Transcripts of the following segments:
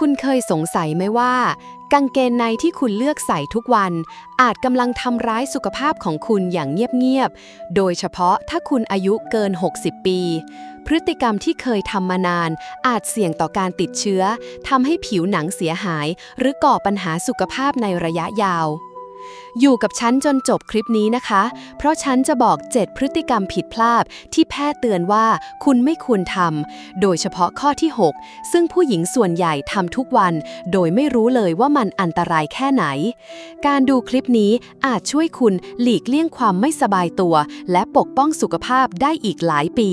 คุณเคยสงสัยไหมว่า กางเกงในที่คุณเลือกใส่ทุกวัน อาจกำลังทำร้ายสุขภาพของคุณอย่างเงียบๆ โดยเฉพาะถ้าคุณอายุเกิน 60 ปี พฤติกรรมที่เคยทำมานาน อาจเสี่ยงต่อการติดเชื้อทำให้ผิวหนังเสียหาย หรือก่อปัญหาสุขภาพในระยะยาว อยู่กับฉันจนจบคลิปนี้นะคะ เพราะฉันจะบอก 7 พฤติกรรมผิดพลาดที่แพทย์เตือนว่าคุณไม่ควรทำ โดยเฉพาะข้อที่ 6 ซึ่งผู้หญิงส่วนใหญ่ทำทุกวัน โดยไม่รู้เลยว่ามันอันตรายแค่ไหน การดูคลิปนี้อาจช่วยคุณหลีกเลี่ยงความไม่สบายตัว และปกป้องสุขภาพได้อีกหลายปี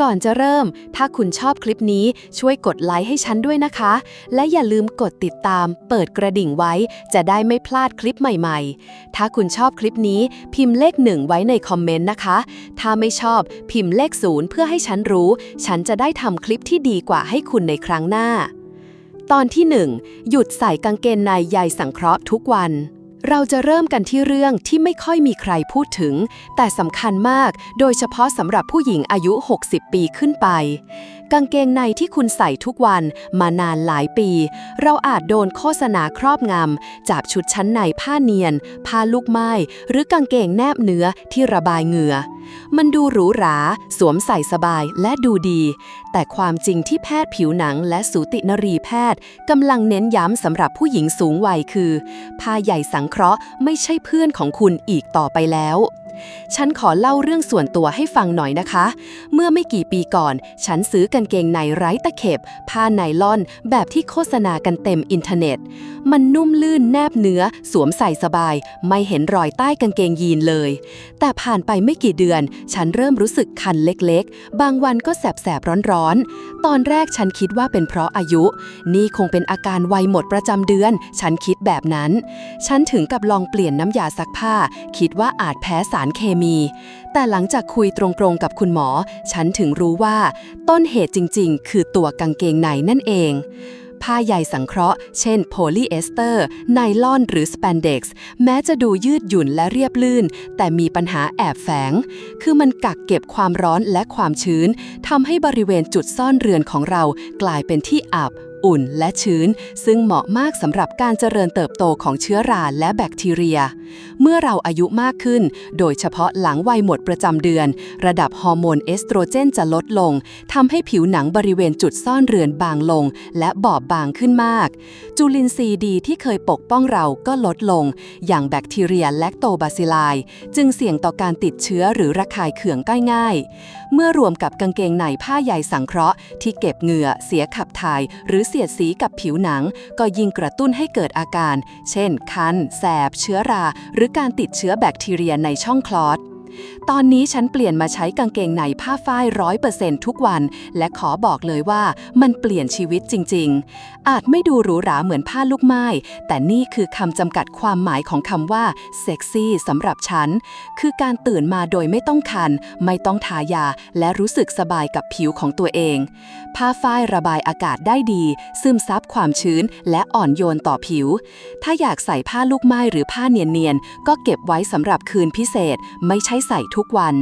ก่อนจะเริ่ม ถ้าคุณชอบคลิปนี้ช่วยกดไลค์ให้ฉันด้วยนะคะ และอย่าลืมกดติดตาม เปิดกระดิ่งไว้ จะได้ไม่พลาดคลิปใหม่ๆ ถ้าคุณชอบคลิปนี้พิมพ์เลขหนึ่งไว้ในคอมเมนต์นะคะ ถ้าไม่ชอบพิมพ์เลขศูนย์เพื่อให้ฉันรู้ ฉันจะได้ทำคลิปที่ดีกว่าให้คุณในครั้งหน้า ตอนที่ 1 หยุดใส่กางเกงในใยสังเคราะห์ทุกวัน เราจะเริ่มกันที่เรื่องที่ไม่ค่อยมีใครพูดถึง แต่สำคัญมาก โดยเฉพาะสำหรับผู้หญิงอายุ 60 ปีขึ้นไป กางเกงในที่คุณใส่ทุกวันมานานหลายปี เราอาจโดนโฆษณาครอบงำจากชุดชั้นในผ้าเนียน ผ้าลูกไม้หรือกางเกงแนบเนื้อที่ระบายเหงื่อ มันดูหรูหรา สวมใส่สบายและดูดี แต่ความจริงที่แพทย์ผิวหนังและสูตินรีแพทย์กำลังเน้นย้ำสำหรับผู้หญิงสูงวัยคือ ผ้าใหญ่สังเคราะห์ไม่ใช่เพื่อนของคุณอีกต่อไปแล้ว ฉันขอเล่าเรื่องส่วนตัวให้ฟังหน่อยนะคะ เมื่อไม่กี่ปีก่อน ฉันซื้อกางเกงในไร้ตะเข็บ ผ้าไนล่อน แบบที่โฆษณากันเต็มอินเทอร์เน็ต มันนุ่มลื่นแนบเนื้อ สวมใส่สบาย ไม่เห็นรอยใต้กางเกงยีนเลย แต่ผ่านไปไม่กี่เดือน ฉันเริ่มรู้สึกคันเล็กๆ บางวันก็แสบๆร้อนๆ ตอนแรกฉันคิดว่าเป็นเพราะอายุ นี่คงเป็นอาการวัยหมดประจำเดือน ฉันคิดแบบนั้น ฉันถึงกับลองเปลี่ยนน้ำยาซักผ้า คิดว่าอาจแพ้สารเคมี แต่หลังจากคุยตรงๆกับคุณหมอ ฉันถึงรู้ว่า ต้นเหตุจริงๆ คือตัวกางเกงในนั่นเอง ผ้าใยสังเคราะห์ เช่นโพลีเอสเตอร์ ไนลอนหรือสเปนเด็กซ์แม้จะดูยืดหยุ่นและเรียบลื่น แต่มีปัญหาแอบแฝง คือมันกักเก็บความร้อนและความชื้นทำให้บริเวณจุดซ่อนเรือนของเรากลายเป็นที่อับ อุ่นและชื้น ซึ่งเหมาะมากสำหรับการเจริญเติบโตของเชื้อราและแบคทีเรีย เมื่อเราอายุมากขึ้น โดยเฉพาะหลังวัยหมดประจำเดือน ระดับฮอร์โมนเอสโตรเจนจะลดลงทำให้ผิวหนังบริเวณจุดซ่อนเรือนบางลง และบอบบางขึ้นมาก จุลินทรีย์ดีที่เคยปกป้องเราก็ลดลง อย่างแบคทีเรียแลคโตบาซิลายจึงเสี่ยงต่อการติดเชื้อหรือระคายเคืองได้ง่าย เมื่อรวมกับกางเกงในผ้าใยสังเคราะห์ ที่เก็บเหงื่อ เสียขับถ่าย หรือเสียดสีกับผิวหนัง ก็ยิ่งกระตุ้นให้เกิดอาการ เช่น คัน แสบ เชื้อรา หรือการติดเชื้อแบคทีเรียในช่องคลอด ตอนนี้ฉันเปลี่ยนมาใช้กางเกงในผ้าฝ้ายร้อยเปอร์เซ็นทุกวัน และขอบอกเลยว่ามันเปลี่ยนชีวิตจริง ๆ อาจไม่ดูหรูหราเหมือนผ้าลูกไม้ แต่นี่คือคำจำกัดความหมายของคำว่าเซ็กซี่สำหรับฉัน คือการตื่นมาโดยไม่ต้องคัน ไม่ต้องทายา และรู้สึกสบายกับผิวของตัวเอง ผ้าฝ้ายระบายอากาศได้ดี ซึมซับความชื้น และอ่อนโยนต่อผิว ถ้าอยากใส่ผ้าลูกไม้หรือผ้าเนียนๆก็เก็บไว้สำหรับคืนพิเศษ ไม่ใช่ใส่ทุกวัน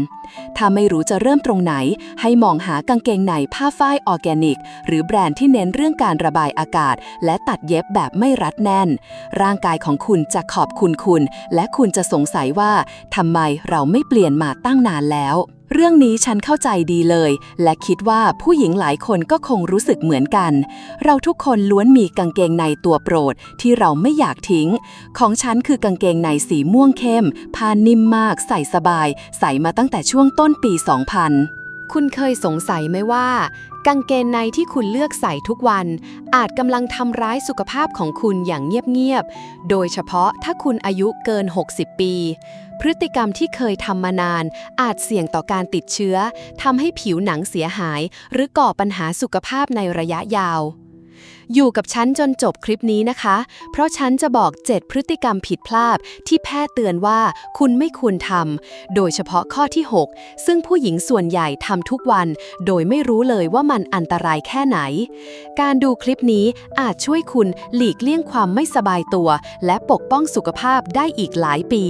ถ้าไม่รู้จะเริ่มตรงไหน ให้มองหากางเกงในผ้าฝ้ายออร์แกนิก หรือแบรนด์ที่เน้นเรื่องการระบายอากาศ และตัดเย็บแบบไม่รัดแน่น ร่างกายของคุณจะขอบคุณคุณ และคุณจะสงสัยว่าทำไมเราไม่เปลี่ยนมาตั้งนานแล้ว เรื่องนี้ฉันเข้าใจดีเลย และคิดว่าผู้หญิงหลายคนก็คงรู้สึกเหมือนกัน เราทุกคนล้วนมีกางเกงในตัวโปรดที่เราไม่อยากทิ้ง ของฉันคือกางเกงในสีม่วงเข้มผ้านิ่มมาก ใส่สบาย ใส่มาตั้งแต่ช่วงต้นปี 2000 คุณเคยสงสัยไหมว่า กางเกงในที่คุณเลือกใส่ทุกวัน อาจกำลังทำร้ายสุขภาพของคุณอย่างเงียบ ๆ โดยเฉพาะถ้าคุณอายุเกิน 60 ปี พฤติกรรมที่เคยทำมานาน อาจเสี่ยงต่อการติดเชื้อทำให้ผิวหนังเสียหาย หรือก่อปัญหาสุขภาพในระยะยาว อยู่กับฉันจนจบคลิปนี้นะคะ เพราะฉันจะบอก 7 พฤติกรรมผิดพลาดที่แพทย์เตือนว่าคุณไม่ควรทำ โดยเฉพาะข้อที่ 6 ซึ่งผู้หญิงส่วนใหญ่ทำทุกวัน โดยไม่รู้เลยว่ามันอันตรายแค่ไหน การดูคลิปนี้อาจช่วยคุณหลีกเลี่ยงความไม่สบายตัว และปกป้องสุขภาพได้อีกหลายปี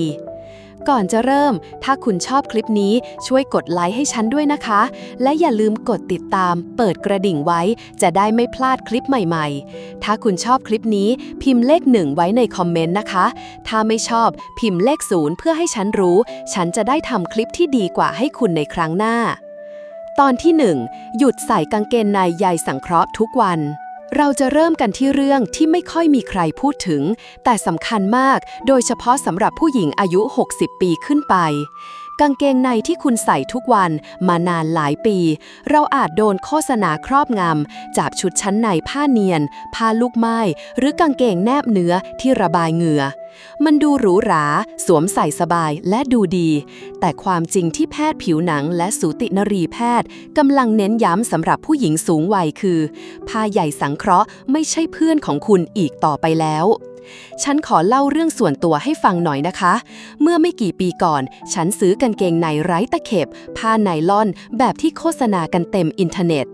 ก่อนจะเริ่ม ถ้าคุณชอบคลิปนี้ช่วยกดไลค์ให้ฉันด้วยนะคะ และอย่าลืมกดติดตาม เปิดกระดิ่งไว้ จะได้ไม่พลาดคลิปใหม่ๆ ถ้าคุณชอบคลิปนี้พิมพ์เลขหนึ่งไว้ในคอมเมนต์นะคะ ถ้าไม่ชอบพิมพ์เลขศูนย์เพื่อให้ฉันรู้ ฉันจะได้ทำคลิปที่ดีกว่าให้คุณในครั้งหน้า ตอนที่ 1 หยุดใส่กางเกงในใยสังเคราะห์ทุกวัน เราจะเริ่มกันที่เรื่องที่ไม่ค่อยมีใครพูดถึง แต่สำคัญมาก โดยเฉพาะสำหรับผู้หญิงอายุ 60 ปีขึ้นไป กางเกงในที่คุณใส่ทุกวันมานานหลายปี เราอาจโดนโฆษณาครอบงำจากชุดชั้นในผ้าเนียน ผ้าลูกไม้หรือกางเกงแนบเนื้อที่ระบายเหงื่อ มันดูหรูหรา สวมใส่สบายและดูดี แต่ความจริงที่แพทย์ผิวหนังและสูตินรีแพทย์กำลังเน้นย้ำสำหรับผู้หญิงสูงวัยคือ ผ้าใหญ่สังเคราะห์ไม่ใช่เพื่อนของคุณอีกต่อไปแล้ว ฉันขอเล่าเรื่องส่วนตัวให้ฟังหน่อยนะคะ เมื่อไม่กี่ปีก่อน ฉันซื้อกางเกงในไร้ตะเข็บ ผ้าไนล่อน แบบที่โฆษณากันเต็มอินเทอร์เน็ต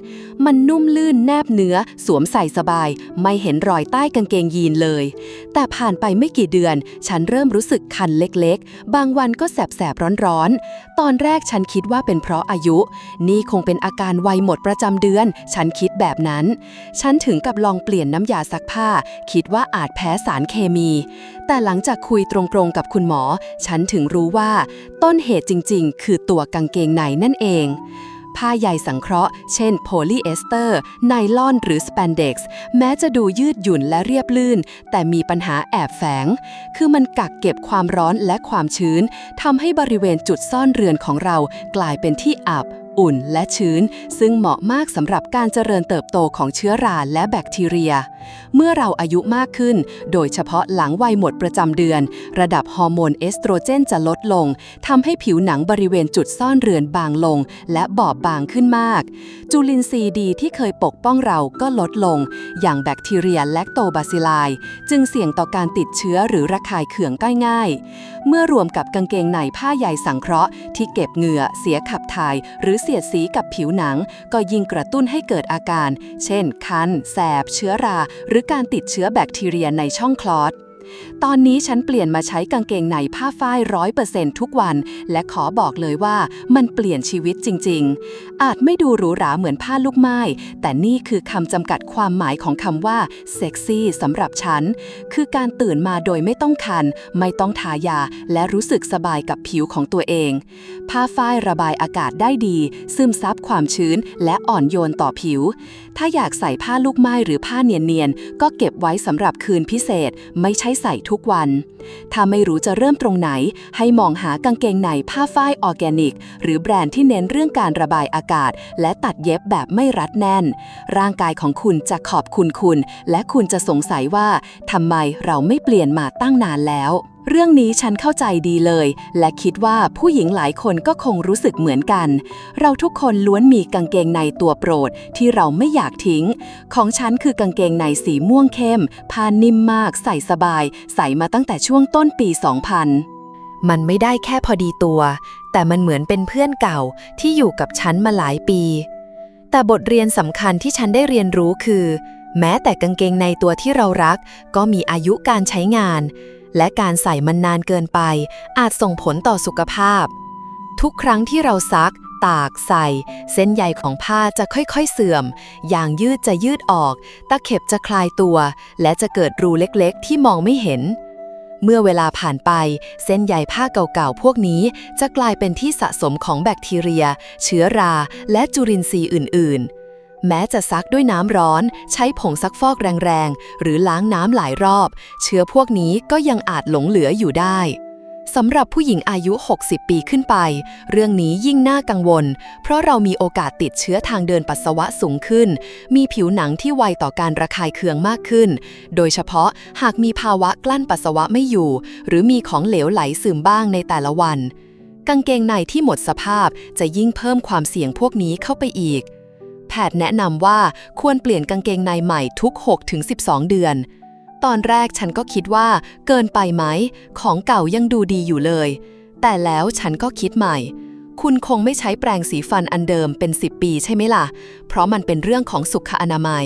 มันนุ่มลื่นแนบเนื้อ สวมใส่สบาย ไม่เห็นรอยใต้กางเกงยีนเลย แต่ผ่านไปไม่กี่เดือน ฉันเริ่มรู้สึกคันเล็กๆ บางวันก็แสบๆร้อนๆ ตอนแรกฉันคิดว่าเป็นเพราะอายุ นี่คงเป็นอาการวัยหมดประจำเดือน ฉันคิดแบบนั้น ฉันถึงกับลองเปลี่ยนน้ำยาซักผ้า คิดว่าอาจแพ้สารเคมี แต่หลังจากคุยตรงๆกับคุณหมอ ฉันถึงรู้ว่า ต้นเหตุจริงๆ คือตัวกางเกงในนั่นเอง ผ้าใยสังเคราะห์ เช่นโพลีเอสเตอร์ ไนลอนหรือส p ปนเด็กซ์แม้จะดูยืดหยุ่นและเรียบลื่น แต่มีปัญหาแอบแฝง คือมันกักเก็บความร้อนและความชื้นทำให้บริเวณจุดซ่อนเรือนของเรากลายเป็นที่อับอุ่นและชื้น ซึ่งเหมาะมากสำหรับการเจริญเติบโตของเชื้อราและแบคทีเรียเมื่อเราอายุมากขึ้น โดยเฉพาะหลังวัยหมดประจำเดือน ระดับฮอร์โมนเอสโตรเจนจะลดลงทำให้ผิวหนังบริเวณจุดซ่อนเรือนบางลง และบอบบางขึ้นมาก จุลินทรีย์ดีที่เคยปกป้องเราก็ลดลง อย่างแบคทีเรียแลคโตบาซิลายจึงเสี่ยงต่อการติดเชื้อหรือระคายเคืองได้ง่ายเมื่อรวมกับกางเกงในผ้าใยสังเคราะห์ ที่เก็บเหงื่อเสียขับถ่าย หรือเสียดสีกับผิวหนัง ก็ยิ่งกระตุ้นให้เกิดอาการ เช่น คัน แสบ เชื้อราหรือการติดเชื้อแบคทีเรียในช่องคลอด ตอนนี้ฉันเปลี่ยนมาใช้กางเกงในผ้าฝ้ายร้อยเปอร์เซ็นทุกวัน และขอบอกเลยว่ามันเปลี่ยนชีวิตจริง ๆ อาจไม่ดูหรูหราเหมือนผ้าลูกไม้ แต่นี่คือคำจำกัดความหมายของคำว่าเซ็กซี่สำหรับฉัน คือการตื่นมาโดยไม่ต้องคัน ไม่ต้องทายา และรู้สึกสบายกับผิวของตัวเอง ผ้าฝ้ายระบายอากาศได้ดี ซึมซับความชื้น และอ่อนโยนต่อผิว ถ้าอยากใส่ผ้าลูกไม้หรือผ้าเนียนๆก็เก็บไว้สำหรับคืนพิเศษ ไม่ใช่ใส่ทุกวัน ถ้าไม่รู้จะเริ่มตรงไหน ให้มองหากางเกงในผ้าฝ้ายออร์แกนิก หรือแบรนด์ที่เน้นเรื่องการระบายอากาศ และตัดเย็บแบบไม่รัดแน่น ร่างกายของคุณจะขอบคุณคุณ และคุณจะสงสัยว่าทำไมเราไม่เปลี่ยนมาตั้งนานแล้ว เรื่องนี้ฉันเข้าใจดีเลย และคิดว่าผู้หญิงหลายคนก็คงรู้สึกเหมือนกัน เราทุกคนล้วนมีกางเกงในตัวโปรดที่เราไม่อยากทิ้ง ของฉันคือกางเกงในสีม่วงเข้มผ้านิ่มมาก ใส่สบาย ใส่มาตั้งแต่ช่วงต้นปี 2000 มันไม่ได้แค่พอดีตัว แต่มันเหมือนเป็นเพื่อนเก่าที่อยู่กับฉันมาหลายปี แต่บทเรียนสำคัญที่ฉันได้เรียนรู้คือ แม้แต่กางเกงในตัวที่เรารัก ก็มีอายุการใช้งาน และการใส่มันนานเกินไป อาจส่งผลต่อสุขภาพ ทุกครั้งที่เราซัก ตากใส่ เส้นใยของผ้าจะค่อยๆเสื่อม ยางยืดจะยืดออก ตะเข็บจะคลายตัว และจะเกิดรูเล็กๆ ที่มองไม่เห็น เมื่อเวลาผ่านไป เส้นใยผ้าเก่าๆ พวกนี้จะกลายเป็นที่สะสมของแบคทีเรีย เชื้อรา และจุลินทรีย์อื่นๆ แม้จะซักด้วยน้ำร้อน ใช้ผงซักฟอกแรงๆ หรือล้างน้ำหลายรอบ เชื้อพวกนี้ก็ยังอาจหลงเหลืออยู่ได้สำหรับผู้หญิงอายุ 60 ปีขึ้นไป เรื่องนี้ยิ่งน่ากังวล เพราะเรามีโอกาสติดเชื้อทางเดินปัสสาวะสูงขึ้น มีผิวหนังที่ไวต่อการระคายเคืองมากขึ้น โดยเฉพาะหากมีภาวะกลั้นปัสสาวะไม่อยู่ หรือมีของเหลวไหลซึมบ้างในแต่ละวัน กางเกงในที่หมดสภาพจะยิ่งเพิ่มความเสี่ยงพวกนี้เข้าไปอีก พทย์แนะนำว่าควรเปลี่ยนกางเกงในใหม่ทุก 6-12 เดือน ตอนแรกฉันก็คิดว่า เกินไปไหม ของเก่ายังดูดีอยู่เลย แต่แล้วฉันก็คิดใหม่ คุณคงไม่ใช้แปรงสีฟันอันเดิมเป็น 10 ปีใช่ไหมล่ะ เพราะมันเป็นเรื่องของสุขอนามัย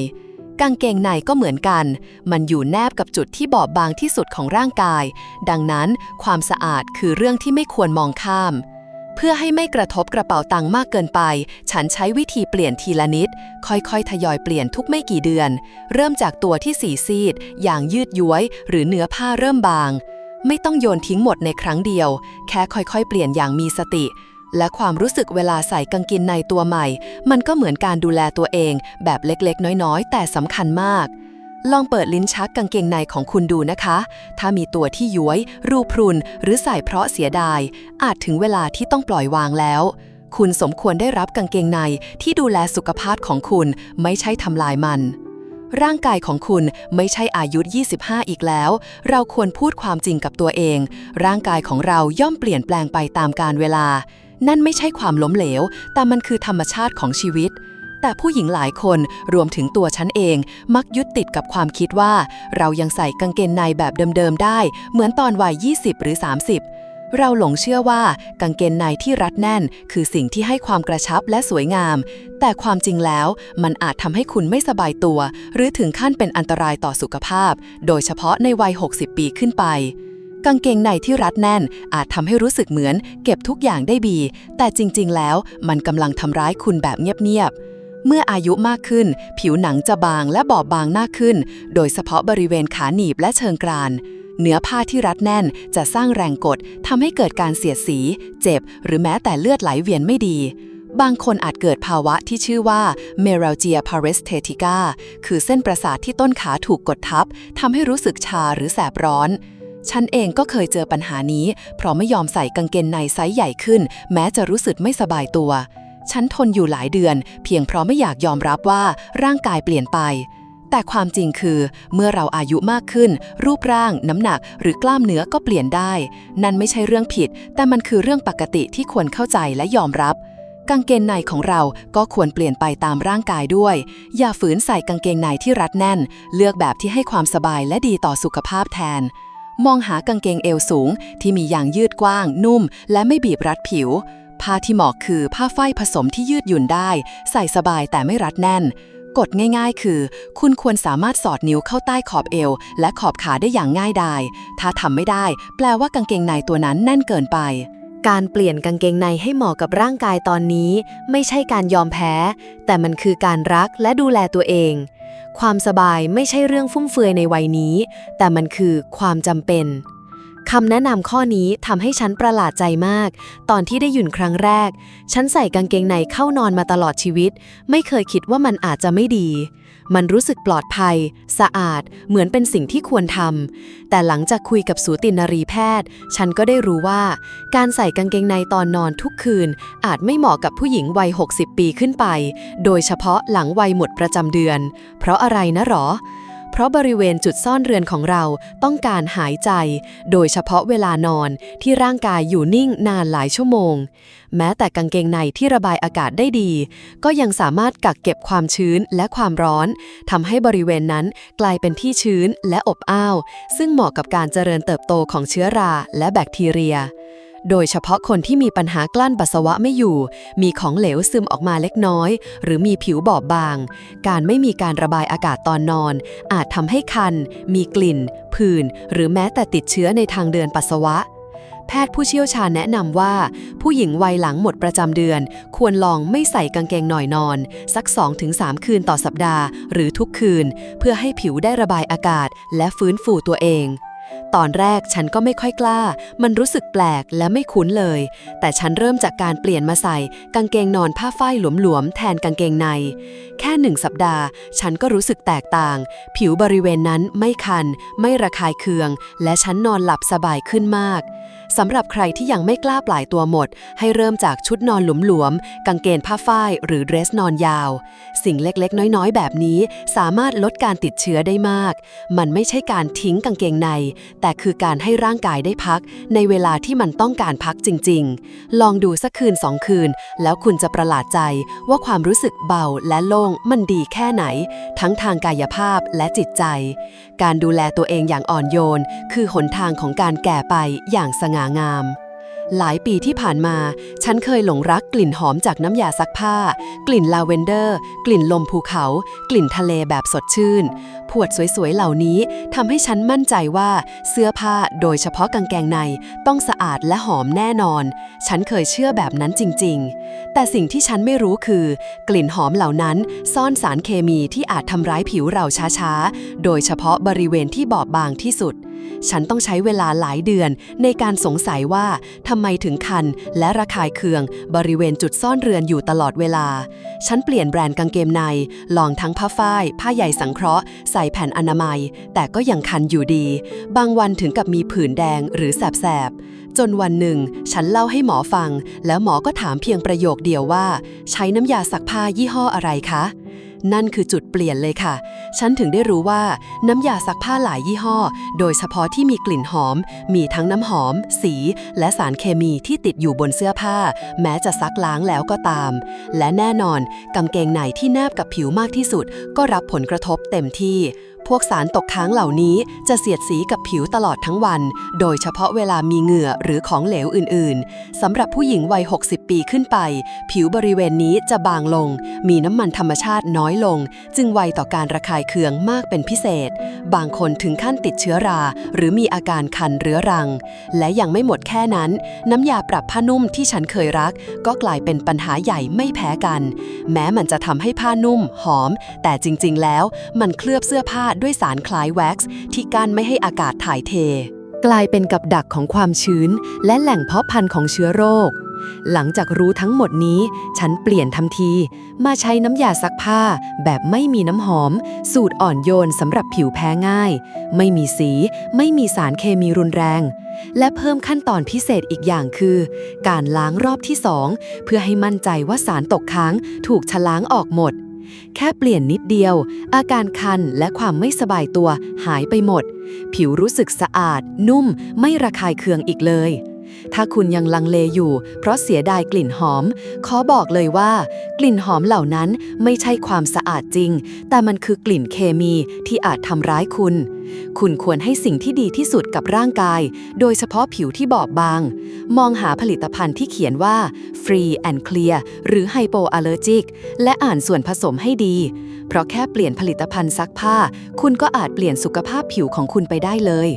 กางเกงในก็เหมือนกัน มันอยู่แนบกับจุดที่บอบบางที่สุดของร่างกาย ดังนั้นความสะอาดคือเรื่องที่ไม่ควรมองข้าม เพื่อให้ไม่กระทบกระเป๋าตังค์มากเกินไป ฉันใช้วิธีเปลี่ยนทีละนิด ค่อยๆ ทยอยเปลี่ยนทุกไม่กี่เดือน เริ่มจากตัวที่สีซีด อย่างยืดย้วย หรือเนื้อผ้าเริ่มบาง ไม่ต้องโยนทิ้งหมดในครั้งเดียว แค่ค่อยๆ เปลี่ยนอย่างมีสติ และความรู้สึกเวลาใส่กางเกงในตัวใหม่ มันก็เหมือนการดูแลตัวเอง แบบเล็กๆ น้อยๆ แต่สำคัญมาก ลองเปิดลิ้นชักกางเกงในของคุณดูนะคะ ถ้ามีตัวที่ย้วย รูพรุน หรือใส่เพราะเสียดาย อาจถึงเวลาที่ต้องปล่อยวางแล้ว คุณสมควรได้รับกางเกงในที่ดูแลสุขภาพของคุณ ไม่ใช่ทำลายมัน ร่างกายของคุณไม่ใช่อายุ 25 อีกแล้ว เราควรพูดความจริงกับตัวเอง ร่างกายของเราย่อมเปลี่ยนแปลงไปตามกาลเวลา นั่นไม่ใช่ความล้มเหลว แต่มันคือธรรมชาติของชีวิต แต่ผู้หญิงหลายคนรวมถึงตัวฉันเอง มักยึดติดกับความคิดว่า เรายังใส่กางเกงในแบบเดิมๆได้ เหมือนตอนวัย 20 หรือ 30 เราหลงเชื่อว่ากางเกงในที่รัดแน่น คือสิ่งที่ให้ความกระชับและสวยงาม แต่ความจริงแล้วมันอาจทำให้คุณไม่สบายตัว หรือถึงขั้นเป็นอันตรายต่อสุขภาพ โดยเฉพาะในวัย 60 ปีขึ้นไปกางเกงในที่รัดแน่น อาจทำให้รู้สึกเหมือน เก็บทุกอย่างได้ดี แต่จริง ๆ แล้วมันกำลังทำร้ายคุณแบบเงียบ ๆ เมื่ออายุมากขึ้น ผิวหนังจะบางและบอบบางมากขึ้น โดยเฉพาะบริเวณขาหนีบและเชิงกราน เนื้อผ้าที่รัดแน่นจะสร้างแรงกดทำให้เกิดการเสียดสี เจ็บ หรือแม้แต่เลือดไหลเวียนไม่ดี บางคนอาจเกิดภาวะที่ชื่อว่า meralgia paresthetica คือเส้นประสาทที่ต้นขาถูกกดทับทำให้รู้สึกชาหรือแสบร้อนฉันเองก็เคยเจอปัญหานี้ เพราะไม่ยอมใส่กางเกงในไซส์ใหญ่ขึ้น แม้จะรู้สึกไม่สบายตัว ฉันทนอยู่หลายเดือน เพียงเพราะไม่อยากยอมรับว่าร่างกายเปลี่ยนไป แต่ความจริงคือ เมื่อเราอายุมากขึ้น รูปร่าง น้ำหนัก หรือกล้ามเนื้อก็เปลี่ยนได้ นั่นไม่ใช่เรื่องผิด แต่มันคือเรื่องปกติที่ควรเข้าใจและยอมรับกางเกงในของเราก็ควรเปลี่ยนไปตามร่างกายด้วย อย่าฝืนใส่กางเกงในที่รัดแน่น เลือกแบบที่ให้ความสบายและดีต่อสุขภาพแทน มองหากางเกงเอวสูงที่มียางยืดกว้าง นุ่ม และไม่บีบรัดผิว ผ้าที่เหมาะคือผ้าฝ้ายผสมที่ยืดหยุ่นได้ ใส่สบายแต่ไม่รัดแน่น กฎง่ายๆ คือ คุณควรสามารถสอดนิ้วเข้าใต้ขอบเอว และขอบขาได้อย่างง่ายดาย ถ้าทำไม่ได้ แปลว่ากางเกงในตัวนั้นแน่นเกินไป การเปลี่ยนกางเกงในให้เหมาะกับร่างกายตอนนี้ ไม่ใช่การยอมแพ้ แต่มันคือการรักและดูแลตัวเอง ความสบายไม่ใช่เรื่องฟุ่มเฟือยในวัยนี้ แต่มันคือความจำเป็น คำแนะนำข้อนี้ทำให้ฉันประหลาดใจมาก ตอนที่ได้หยุ่นครั้งแรก ฉันใส่กางเกงในเข้านอนมาตลอดชีวิต ไม่เคยคิดว่ามันอาจจะไม่ดี มันรู้สึกปลอดภัย สะอาด เหมือนเป็นสิ่งที่ควรทำ แต่หลังจากคุยกับสูตินรีแพทย์ ฉันก็ได้รู้ว่า การใส่กางเกงในตอนนอนทุกคืน อาจไม่เหมาะกับผู้หญิงวัย 60 ปีขึ้นไป โดยเฉพาะหลังวัยหมดประจำเดือน เพราะอะไรนะหรอ เพราะบริเวณจุดซ่อนเรือนของเราต้องการหายใจ โดยเฉพาะเวลานอนที่ร่างกายอยู่นิ่งนานหลายชั่วโมง แม้แต่กางเกงในที่ระบายอากาศได้ดี ก็ยังสามารถกักเก็บความชื้นและความร้อนทำให้บริเวณนั้นกลายเป็นที่ชื้นและอบอ้าว ซึ่งเหมาะกับการเจริญเติบโตของเชื้อราและแบคทีเรีย โดยเฉพาะคนที่มีปัญหากลั้นปัสสาวะไม่อยู่ มีของเหลวซึมออกมาเล็กน้อย หรือมีผิวบอบบาง การไม่มีการระบายอากาศตอนนอน อาจทำให้คัน มีกลิ่น ผื่น หรือแม้แต่ติดเชื้อในทางเดินปัสสาวะ แพทย์ผู้เชี่ยวชาญแนะนำว่า ผู้หญิงวัยหลังหมดประจำเดือน ควรลองไม่ใส่กางเกงหน่อยนอน สัก 2-3 คืนต่อสัปดาห์ หรือทุกคืน เพื่อให้ผิวได้ระบายอากาศ และฟื้นฟูตัวเอง ตอนแรกฉันก็ไม่ค่อยกล้า มันรู้สึกแปลกและไม่คุ้นเลย แต่ฉันเริ่มจากการเปลี่ยนมาใส่กางเกงนอนผ้าฝ้ายหลวมๆแทนกางเกงใน แค่หนึ่งสัปดาห์ ฉันก็รู้สึกแตกต่าง ผิวบริเวณนั้นไม่คัน ไม่ระคายเคือง และฉันนอนหลับสบายขึ้นมาก สำหรับใครที่ยังไม่กล้าปล่ายตัวหมด ให้เริ่มจากชุดนอนหลวมๆ กางเกงผ้าฝ้ายหรือเดรสนอนยาว สิ่งเล็กๆ น้อยๆ แบบนี้สามารถลดการติดเชื้อได้มาก มันไม่ใช่การทิ้งกางเกงใน แต่คือการให้ร่างกายได้พัก ในเวลาที่มันต้องการพักจริง ๆ ลองดูสักคืนสองคืน แล้วคุณจะประหลาดใจว่าความรู้สึกเบาและโล่งมันดีแค่ไหน ทั้งทางกายภาพและจิตใจ การดูแลตัวเองอย่างอ่อนโยน คือหนทางของการแก่ไปอย่างสง่างาม หลายปีที่ผ่านมา ฉันเคยหลงรักกลิ่นหอมจากน้ำยาซักผ้า กลิ่นลาเวนเดอร์ กลิ่นลมภูเขา กลิ่นทะเลแบบสดชื่น ผวดสวยๆเหล่านี้ทำให้ฉันมั่นใจว่าเสื้อผ้าโดยเฉพาะกางเกงในต้องสะอาดและหอมแน่นอน ฉันเคยเชื่อแบบนั้นจริง ๆ แต่สิ่งที่ฉันไม่รู้คือ กลิ่นหอมเหล่านั้นซ่อนสารเคมีที่อาจทำร้ายผิวเราช้าๆ โดยเฉพาะบริเวณที่บอบบางที่สุด ฉันต้องใช้เวลาหลายเดือนในการสงสัยว่าทำไมถึงคันและระคายเคืองบริเวณจุดซ่อนเรือนอยู่ตลอดเวลา ฉันเปลี่ยนแบรนด์กางเกงใน ลองทั้งผ้าฝ้าย ผ้าใยสังเคราะห์ ใส่แผ่นอนามัย แต่ก็ยังคันอยู่ดี บางวันถึงกับมีผื่นแดงหรือแสบๆ จนวันหนึ่ง ฉันเล่าให้หมอฟัง แล้วหมอก็ถามเพียงประโยคเดียวว่า ใช้น้ำยาซักผ้ายี่ห้ออะไรคะ นั่นคือจุดเปลี่ยนเลยค่ะ ฉันถึงได้รู้ว่าน้ำยาซักผ้าหลายยี่ห้อ โดยเฉพาะที่มีกลิ่นหอม มีทั้งน้ำหอม สี และสารเคมีที่ติดอยู่บนเสื้อผ้า แม้จะซักล้างแล้วก็ตาม และแน่นอนกางเกงในที่แนบกับผิวมากที่สุด ก็รับผลกระทบเต็มที่ พวกสารตกค้างเหล่านี้จะเสียดสีกับผิวตลอดทั้งวัน โดยเฉพาะเวลามีเหงื่อหรือของเหลวอื่นๆ สำหรับผู้หญิงวัย 60 ปีขึ้นไป ผิวบริเวณนี้จะบางลง มีน้ำมันธรรมชาติน้อยลง จึงไวต่อการระคายเคืองมากเป็นพิเศษ บางคนถึงขั้นติดเชื้อรา หรือมีอาการคันเรื้อรัง และยังไม่หมดแค่นั้น น้ำยาปรับผ้านุ่มที่ฉันเคยรัก ก็กลายเป็นปัญหาใหญ่ไม่แพ้กัน แม้มันจะทำให้ผ้านุ่ม หอม แต่จริง ๆ แล้ว มันเคลือบเสื้อผ้าด้วยสารคล้ายแว็กซ์ที่กั้นไม่ให้อากาศถ่ายเท กลายเป็นกับดักของความชื้น และแหล่งเพาะพันธุ์ของเชื้อโรค หลังจากรู้ทั้งหมดนี้ ฉันเปลี่ยนทันที มาใช้น้ำยาซักผ้า แบบไม่มีน้ำหอม สูตรอ่อนโยนสำหรับผิวแพ้ง่าย ไม่มีสี ไม่มีสารเคมีรุนแรง และเพิ่มขั้นตอนพิเศษอีกอย่างคือ การล้างรอบที่สองเพื่อให้มั่นใจว่าสารตกค้างถูกชะล้างออกหมด แค่เปลี่ยนนิดเดียว อาการคันและความไม่สบายตัวหายไปหมด ผิวรู้สึกสะอาด นุ่ม ไม่ระคายเคืองอีกเลย ถ้าคุณยังลังเลอยู่ เพราะเสียดายกลิ่นหอม ขอบอกเลยว่า กลิ่นหอมเหล่านั้นไม่ใช่ความสะอาดจริง แต่มันคือกลิ่นเคมีที่อาจทำร้ายคุณ คุณควรให้สิ่งที่ดีที่สุดกับร่างกาย โดยเฉพาะผิวที่บอบบาง มองหาผลิตภัณฑ์ที่เขียนว่า free and clear หรือ hypoallergic และอ่านส่วนผสมให้ดี เพราะแค่เปลี่ยนผลิตภัณฑ์ซักผ้า คุณก็อาจเปลี่ยนสุขภาพผิวของคุณไปได้เลย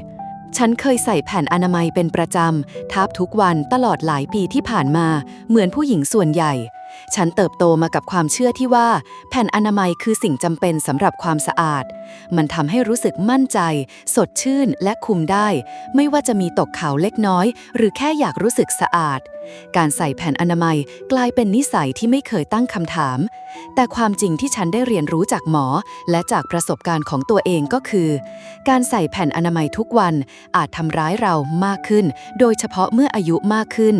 ฉันเคยใส่แผ่นอนามัยเป็นประจำทับทุกวันตลอดหลายปีที่ผ่านมา เหมือนผู้หญิงส่วนใหญ่ ฉันเติบโตมากับความเชื่อที่ว่า แผ่นอนามัยคือสิ่งจำเป็นสำหรับความสะอาด มันทำให้รู้สึกมั่นใจ สดชื่นและคุมได้ ไม่ว่าจะมีตกขาวเล็กน้อย หรือแค่อยากรู้สึกสะอาด การใส่แผ่นอนามัยกลายเป็นนิสัยที่ไม่เคยตั้งคำถาม แต่ความจริงที่ฉันได้เรียนรู้จากหมอ และจากประสบการณ์ของตัวเองก็คือ การใส่แผ่นอนามัยทุกวันอาจทำร้ายเรามากขึ้น โดยเฉพาะเมื่ออายุมากขึ้น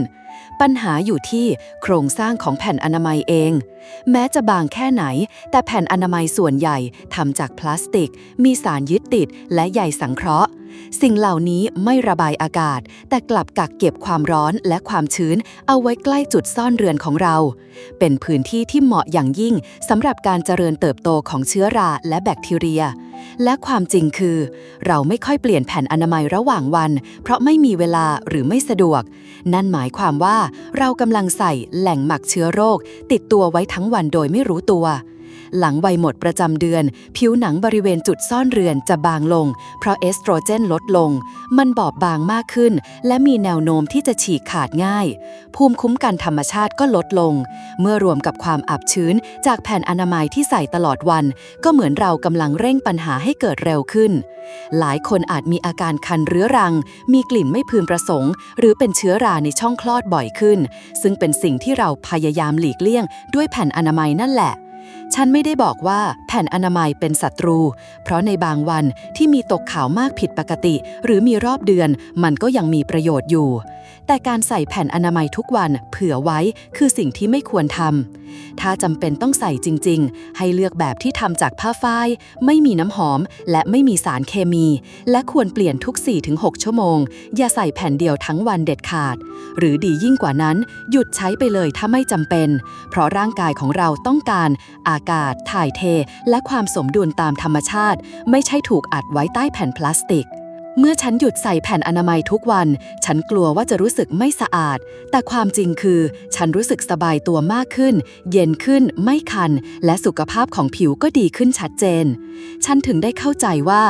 ปัญหาอยู่ที่โครงสร้างของแผ่นอนามัยเอง แม้จะบางแค่ไหน แต่แผ่นอนามัยส่วนใหญ่ทำจากพลาสติกมีสารยึดติดและใยสังเคราะห์ สิ่งเหล่านี้ไม่ระบายอากาศ แต่กลับกักเก็บความร้อนและความชื้น เอาไว้ใกล้จุดซ่อนเรือนของเรา เป็นพื้นที่ที่เหมาะอย่างยิ่งสำหรับการเจริญเติบโตของเชื้อราและแบคทีเรีย และความจริงคือ เราไม่ค่อยเปลี่ยนแผ่นอนามัยระหว่างวัน เพราะไม่มีเวลาหรือไม่สะดวก นั่นหมายความว่าเรากำลังใส่แหล่งหมักเชื้อโรค ติดตัวไว้ทั้งวันโดยไม่รู้ตัว หลังวัยหมดประจำเดือน ผิวหนังบริเวณจุดซ่อนเรือนจะบางลง เพราะเอสโตรเจนลดลง มันบอบบางมากขึ้น และมีแนวโน้มที่จะฉีกขาดง่าย ภูมิคุ้มกันธรรมชาติก็ลดลง เมื่อรวมกับความอับชื้น จากแผ่นอนามัยที่ใส่ตลอดวัน ก็เหมือนเรากำลังเร่งปัญหาให้เกิดเร็วขึ้น หลายคนอาจมีอาการคันเรื้อรัง มีกลิ่นไม่พึงประสงค์ หรือเป็นเชื้อราในช่องคลอดบ่อยขึ้น ซึ่งเป็นสิ่งที่เราพยายามหลีกเลี่ยง ด้วยแผ่นอนามัยนั่นแหละ ฉันไม่ได้บอกว่าแผ่นอนามัยเป็นศัตรู เพราะในบางวันที่มีตกขาวมากผิดปกติ หรือมีรอบเดือนมันก็ยังมีประโยชน์อยู่ แต่การใส่แผ่นอนามัยทุกวันเผื่อไว้คือสิ่งที่ไม่ควรทำถ้าจำเป็นต้องใส่จริง ๆ ให้เลือกแบบที่ทำจากผ้าฝ้าย ไม่มีน้ำหอม และไม่มีสารเคมี และควรเปลี่ยนทุก 4-6 ชั่วโมง อย่าใส่แผ่นเดียวทั้งวันเด็ดขาด หรือดียิ่งกว่านั้น หยุดใช้ไปเลยถ้าไม่จำเป็น เพราะร่างกายของเราต้องการอากาศ ถ่ายเท และความสมดุลตามธรรมชาติ ไม่ใช่ถูกอัดไว้ใต้แผ่นพลาสติก เมื่อฉันหยุดใส่แผ่นอนามัยทุกวัน ฉันกลัวว่าจะรู้สึกไม่สะอาด แต่ความจริงคือ ฉันรู้สึกสบายตัวมากขึ้น เย็นขึ้น ไม่คัน และสุขภาพของผิวก็ดีขึ้นชัดเจน ฉันถึงได้เข้าใจว่า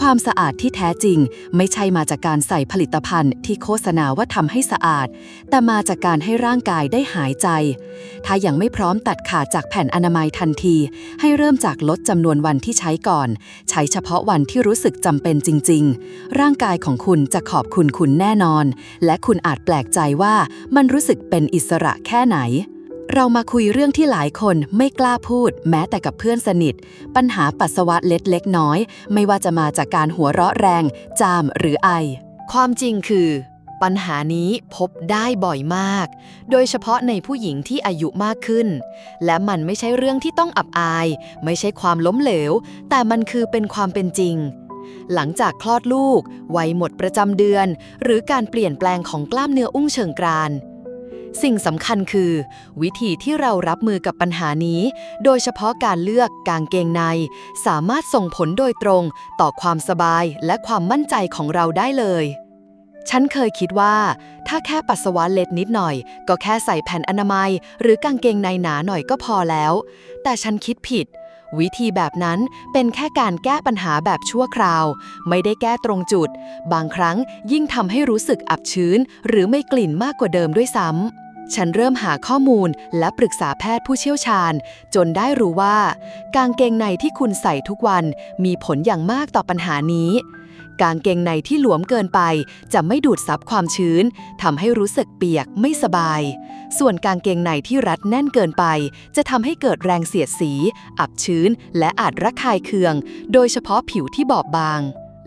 ความสะอาดที่แท้จริง ไม่ใช่มาจากการใส่ผลิตภัณฑ์ ที่โฆษณาว่าทำให้สะอาด แต่มาจากการให้ร่างกายได้หายใจ ถ้ายังไม่พร้อมตัดขาดจากแผ่นอนามัยทันที ให้เริ่มจากลดจำนวนวันที่ใช้ก่อน ใช้เฉพาะวันที่รู้สึกจำเป็นจริง ๆร่างกายของคุณจะขอบคุณคุณแน่นอน และคุณอาจแปลกใจว่ามันรู้สึกเป็นอิสระแค่ไหน เรามาคุยเรื่องที่หลายคนไม่กล้าพูด แม้แต่กับเพื่อนสนิท ปัญหาปัสสาวะเล็ดเล็กน้อย ไม่ว่าจะมาจากการหัวเราะแรง จามหรือไอ ความจริงคือ ปัญหานี้พบได้บ่อยมาก โดยเฉพาะในผู้หญิงที่อายุมากขึ้น และมันไม่ใช่เรื่องที่ต้องอับอาย ไม่ใช่ความล้มเหลว แต่มันคือเป็นความเป็นจริง หลังจากคลอดลูก วัยหมดประจำเดือน หรือการเปลี่ยนแปลงของกล้ามเนื้ออุ้งเชิงกรานสิ่งสำคัญคือ วิธีที่เรารับมือกับปัญหานี้ โดยเฉพาะการเลือกกางเกงใน สามารถส่งผลโดยตรงต่อความสบายและความมั่นใจของเราได้เลย ฉันเคยคิดว่า ถ้าแค่ปัสสาวะเล็ดนิดหน่อย ก็แค่ใส่แผ่นอนามัย หรือกางเกงในหนาหน่อยก็พอแล้ว แต่ฉันคิดผิด วิธีแบบนั้นเป็นแค่การแก้ปัญหาแบบชั่วคราว ไม่ได้แก้ตรงจุด บางครั้งยิ่งทำให้รู้สึกอับชื้น หรือไม่กลิ่นมากกว่าเดิมด้วยซ้ำฉันเริ่มหาข้อมูลและปรึกษาแพทย์ผู้เชี่ยวชาญ จนได้รู้ว่า กางเกงในที่คุณใส่ทุกวันมีผลอย่างมากต่อปัญหานี้ กางเกงในที่หลวมเกินไป จะไม่ดูดซับความชื้นทำให้รู้สึกเปียกไม่สบาย ส่วนกางเกงในที่รัดแน่นเกินไป จะทำให้เกิดแรงเสียดสี อับชื้น และอาจระคายเคือง โดยเฉพาะผิวที่บอบบาง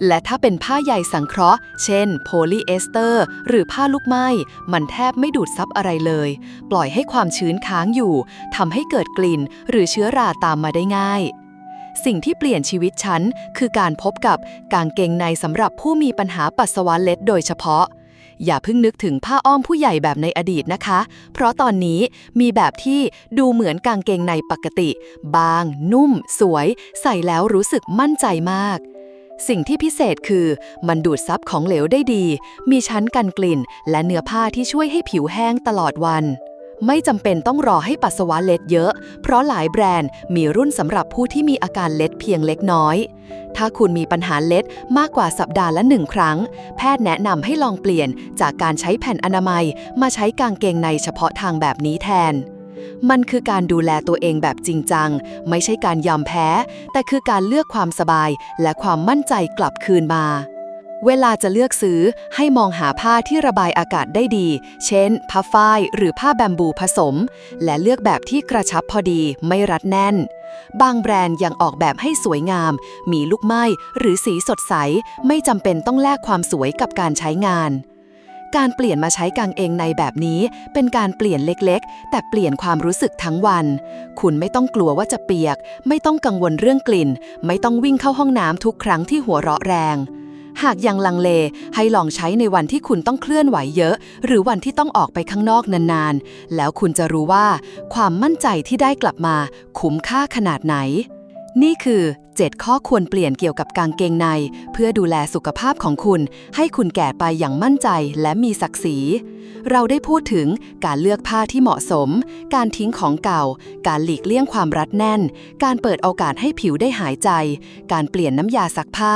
และถ้าเป็นผ้าใยสังเคราะห์ เช่น โพลีเอสเตอร์ หรือผ้าลูกไม้ มันแทบไม่ดูดซับอะไรเลย ปล่อยให้ความชื้นค้างอยู่ทำให้เกิดกลิ่น หรือเชื้อราตามมาได้ง่ายสิ่งที่เปลี่ยนชีวิตฉัน คือการพบกับกางเกงในสำหรับผู้มีปัญหาปัสสาวะเล็ดโดยเฉพาะ อย่าเพิ่งนึกถึงผ้าอ้อมผู้ใหญ่แบบในอดีตนะคะ เพราะตอนนี้มีแบบที่ดูเหมือนกางเกงในปกติ บาง นุ่ม สวย ใส่แล้วรู้สึกมั่นใจมาก สิ่งที่พิเศษคือมันดูดซับของเหลวได้ดี มีชั้นกันกลิ่น และเนื้อผ้าที่ช่วยให้ผิวแห้งตลอดวัน ไม่จำเป็นต้องรอให้ปัสสาวะเล็ดเยอะ เพราะหลายแบรนด์มีรุ่นสำหรับผู้ที่มีอาการเล็ดเพียงเล็กน้อย ถ้าคุณมีปัญหาเล็ดมากกว่าสัปดาห์ละหนึ่งครั้ง แพทย์แนะนำให้ลองเปลี่ยนจากการใช้แผ่นอนามัย มาใช้กางเกงในเฉพาะทางแบบนี้แทน มันคือการดูแลตัวเองแบบจริงจัง ไม่ใช่การยอมแพ้ แต่คือการเลือกความสบายและความมั่นใจกลับคืนมา เวลาจะเลือกซื้อให้มองหาผ้าที่ระบายอากาศได้ดี เช่น ผ้าฝ้ายหรือผ้าแบมบูผสม และเลือกแบบที่กระชับพอดีไม่รัดแน่น บางแบรนด์ยังออกแบบให้สวยงาม มีลูกไม้หรือสีสดใส ไม่จำเป็นต้องแลกความสวยกับการใช้งาน การเปลี่ยนมาใช้กางเกงในแบบนี้ เป็นการเปลี่ยนเล็กๆ แต่เปลี่ยนความรู้สึกทั้งวัน คุณไม่ต้องกลัวว่าจะเปียก ไม่ต้องกังวลเรื่องกลิ่น ไม่ต้องวิ่งเข้าห้องน้ำทุกครั้งที่หัวเราะแรง หากยังลังเลให้ลองใช้ในวันที่คุณต้องเคลื่อนไหวเยอะ หรือวันที่ต้องออกไปข้างนอกนานๆ แล้วคุณจะรู้ว่า ความมั่นใจที่ได้กลับมา คุ้มค่าขนาดไหน นี่คือ 7 ข้อควรเปลี่ยนเกี่ยวกับกางเกงใน เพื่อดูแลสุขภาพของคุณ ให้คุณแก่ไปอย่างมั่นใจและมีศักดิ์ศรี เราได้พูดถึงการเลือกผ้าที่เหมาะสม การทิ้งของเก่า การหลีกเลี่ยงความรัดแน่น การเปิดโอกาสให้ผิวได้หายใจ การเปลี่ยนน้ำยาซักผ้า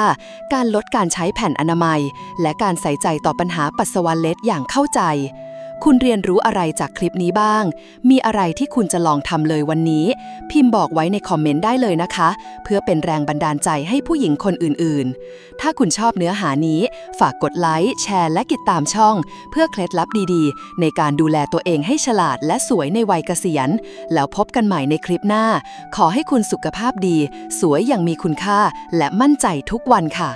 การลดการใช้แผ่นอนามัย และการใส่ใจต่อปัญหาปัสสาวะเล็ดอย่างเข้าใจ คุณเรียนรู้อะไรจากคลิปนี้บ้าง มีอะไรที่คุณจะลองทำเลยวันนี้ พิมพ์บอกไว้ในคอมเมนต์ได้เลยนะคะ เพื่อเป็นแรงบันดาลใจให้ผู้หญิงคนอื่นๆ ถ้าคุณชอบเนื้อหานี้ ฝากกดไลค์แชร์และติดตามช่อง เพื่อเคล็ดลับดีๆ ในการดูแลตัวเองให้ฉลาดและสวยในวัยเกษียณ แล้วพบกันใหม่ในคลิปหน้า ขอให้คุณสุขภาพดี สวยอย่างมีคุณค่า และมั่นใจทุกวันค่ะ